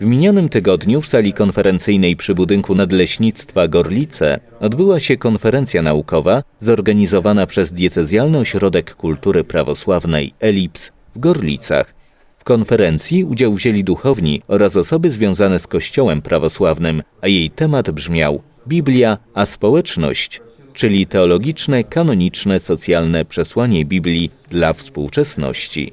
W minionym tygodniu w sali konferencyjnej przy budynku Nadleśnictwa Gorlice odbyła się konferencja naukowa zorganizowana przez Diecezjalny Ośrodek Kultury Prawosławnej ELIPS w Gorlicach. W konferencji udział wzięli duchowni oraz osoby związane z Kościołem prawosławnym, a jej temat brzmiał Biblia a społeczność, czyli teologiczne, kanoniczne, socjalne przesłanie Biblii dla współczesności.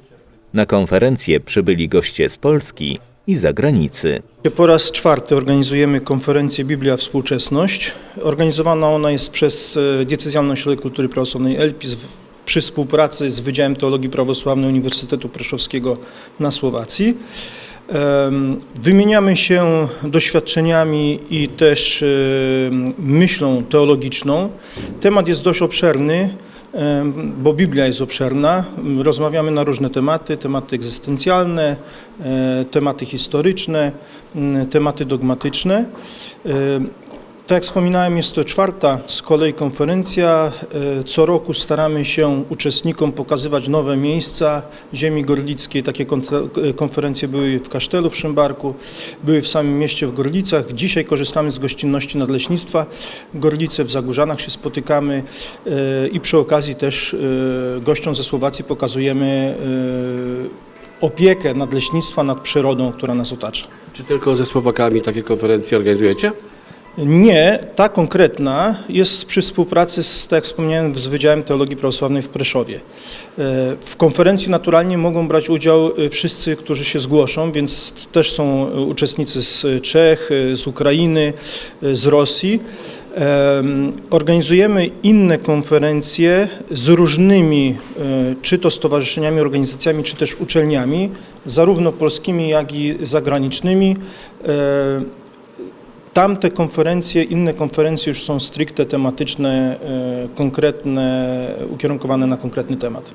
Na konferencję przybyli goście z Polski i zagranicy. Po raz czwarty organizujemy konferencję Biblia Współczesność. Organizowana ona jest przez e, Diecezjalny Ośrodek Kultury Prawosławnej ELPIS przy współpracy z Wydziałem Teologii Prawosławnej Uniwersytetu Preszowskiego na Słowacji. Wymieniamy się doświadczeniami i też myślą teologiczną. Temat jest dość obszerny, bo Biblia jest obszerna. Rozmawiamy na różne tematy, tematy egzystencjalne, e, tematy historyczne, tematy dogmatyczne. E, Tak jak wspominałem, jest to czwarta z kolei konferencja. E, Co roku staramy się uczestnikom pokazywać nowe miejsca ziemi gorlickiej. Takie konce- konferencje były w Kasztelu w Szymbarku, były w samym mieście w Gorlicach. Dzisiaj korzystamy z gościnności Nadleśnictwa Gorlice, w Zagórzanach się spotykamy e, i przy okazji też e, gościom ze Słowacji pokazujemy e, opiekę nadleśnictwa nad przyrodą, która nas otacza. Czy tylko ze Słowakami takie konferencje organizujecie? Nie, ta konkretna jest przy współpracy z, tak jak wspomniałem, z Wydziałem Teologii Prawosławnej w Preszowie. E, W konferencji naturalnie mogą brać udział e, wszyscy, którzy się zgłoszą, więc też są e, uczestnicy z Czech, z Ukrainy, z Rosji. Em, Organizujemy inne konferencje z różnymi, czy to stowarzyszeniami, organizacjami, czy też uczelniami, zarówno polskimi, jak i zagranicznymi. Tamte konferencje, inne konferencje już są stricte tematyczne, e, konkretne, ukierunkowane na konkretny temat.